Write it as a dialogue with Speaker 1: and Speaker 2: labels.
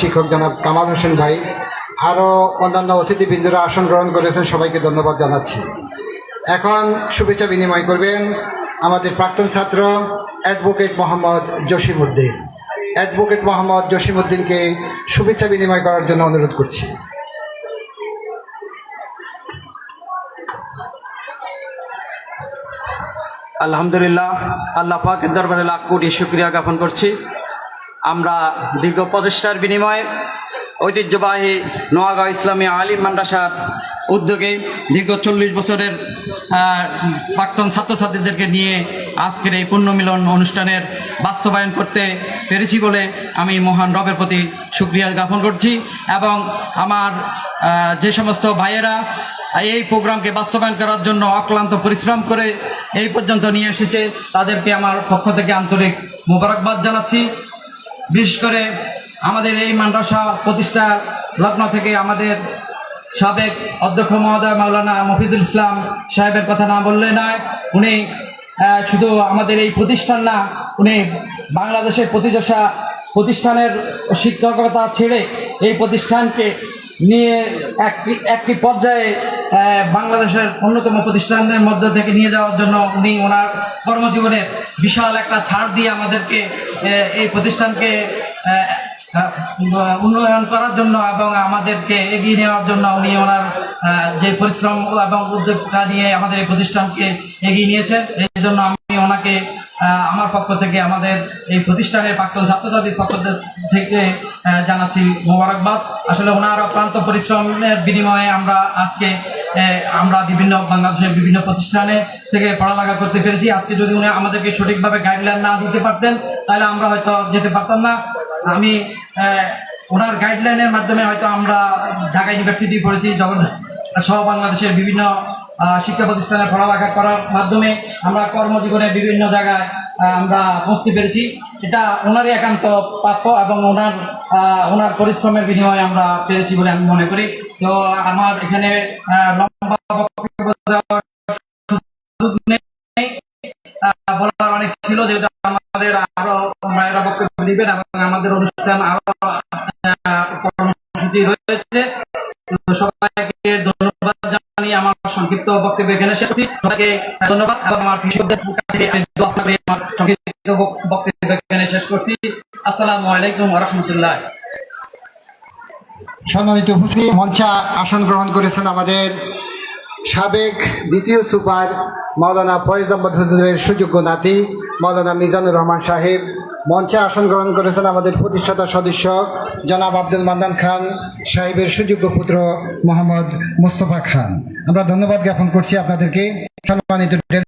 Speaker 1: শিক্ষক জনাব কামাল হোসেন ভাই আরও অন্যান্য অতিথিবৃন্দরা আসন গ্রহণ করেছেন সবাইকে ধন্যবাদ জানাচ্ছি এখন শুভেচ্ছা বিনিময় করবেন আমাদের প্রাক্তন ছাত্র অ্যাডভোকেট মোহাম্মদ জসিমুদ্দিন অ্যাডভোকেট মোহাম্মদ জসিমুদ্দিনকে শুভেচ্ছা বিনিময় করার জন্য অনুরোধ করছি
Speaker 2: আলহামদুলিল্লাহ আল্লাহ পাকের দরবারে লাখ কোটি শুক্রিয়া জ্ঞাপন করছি আমরা দীর্ঘ প্রচেষ্টার বিনিময়ে ঐতিহ্যবাহী নোয়াগাঁও ইসলামী আলিম মান্ডাসার উদ্যোগে দীর্ঘ চল্লিশ বছরের প্রাক্তন ছাত্রছাত্রীদেরকে নিয়ে আজকের এই পুণ্যমিলন অনুষ্ঠানের বাস্তবায়ন করতে পেরেছি বলে আমি মহান রবের প্রতি সুক্রিয়া জ্ঞাপন করছি এবং আমার যে সমস্ত ভাইয়েরা এই প্রোগ্রামকে বাস্তবায়ন করার জন্য অক্লান্ত পরিশ্রম করে এই পর্যন্ত নিয়ে এসেছে তাদেরকে আমার পক্ষ থেকে আন্তরিক মোবারকবাদ জানাচ্ছি বিশেষ করে আমাদের এই মাদ্রাসা প্রতিষ্ঠা লগ্ন থেকে আমাদের সাবেক অধ্যক্ষ মহোদয় মাওলানা মফিজুল ইসলাম সাহেবের কথা না বললে নয় উনি শুধু আমাদের এই প্রতিষ্ঠান না উনি বাংলাদেশের প্রতিদশা প্রতিষ্ঠানের শিক্ষকতা ছেড়ে এই প্রতিষ্ঠানকে নিয়ে একটি একটি পর্যায়ে বাংলাদেশের অন্যতম প্রতিষ্ঠানের মধ্যে থেকে নিয়ে যাওয়ার জন্য উনি ওনার কর্মজীবনের বিশাল একটা ছাড় দিয়ে আমাদেরকে এই প্রতিষ্ঠানকে উন্নয়ন করার জন্য এবং আমাদেরকে এগিয়ে নেওয়ার জন্য উনি ওনার যে পরিশ্রম এবং উদ্যোগটা নিয়ে আমাদের এই প্রতিষ্ঠানকে এগিয়ে নিয়েছেন এই জন্য আমি ওনাকে আমার পক্ষ থেকে আমাদের এই প্রতিষ্ঠানের প্রাক্তন ছাত্রছাত্রীর পক্ষ থেকে জানাচ্ছি মোবারকবাদ আসলে ওনার অক্লান্ত পরিশ্রমের বিনিময়ে আমরা আজকে আমরা বিভিন্ন বাংলাদেশের বিভিন্ন প্রতিষ্ঠানে থেকে পড়ালেখা করতে পেরেছি আজকে যদি উনি আমাদেরকে সঠিকভাবে গাইডলাইন না দিতে পারতেন তাহলে আমরা হয়তো যেতে পারতাম না আমি ওনার গাইডলাইনের মাধ্যমে হয়তো আমরা ঢাকা ইউনিভার্সিটি পড়েছি যখন সহ বাংলাদেশের বিভিন্ন শিক্ষা প্রতিষ্ঠানে পড়ালেখা করার মাধ্যমে আমরা কর্মজীবনে বিভিন্ন জায়গায় আমরা বুঝতে পেরেছি এটা ওনারই একান্ত পাত্র এবং ওনার ওনার পরিশ্রমের বিনিময়ে আমরা পেয়েছি বলে আমি মনে করি তো আমার এখানে বলার অনেক ছিল আমাদের আরো মায়েরা বক্তব্য দিবেন এবং আমাদের অনুষ্ঠান আরো কর্মসূচি রয়েছে সবাইকে ধন্যবাদ আমার সংক্ষিপ্ত বক্তব্য এখানে সবাইকে ধন্যবাদ এবং আমার কৃষকদের সংক্ষিপ্ত বক্তব্য এখানে শেষ করছি আসসালামু আলাইকুম রহমতুল্লাহ
Speaker 1: সম্মানিত উপস্থিত মঞ্চা আসন গ্রহণ করেছেন আমাদের সাবেক দ্বিতীয় সুপার মৌলানা ফয়েজ আহমদ হুজুরের সুযোগ্য নাতি মৌলানা মিজানুর রহমান সাহেব মঞ্চে আসন গ্রহণ করেছেন আমাদের প্রতিষ্ঠাতা সদস্য জনাব আব্দুল মান্দান খান সাহেবের সুযোগ্য পুত্র মোহাম্মদ মুস্তফা খান আমরা ধন্যবাদ জ্ঞাপন করছি আপনাদেরকে সম্মানিত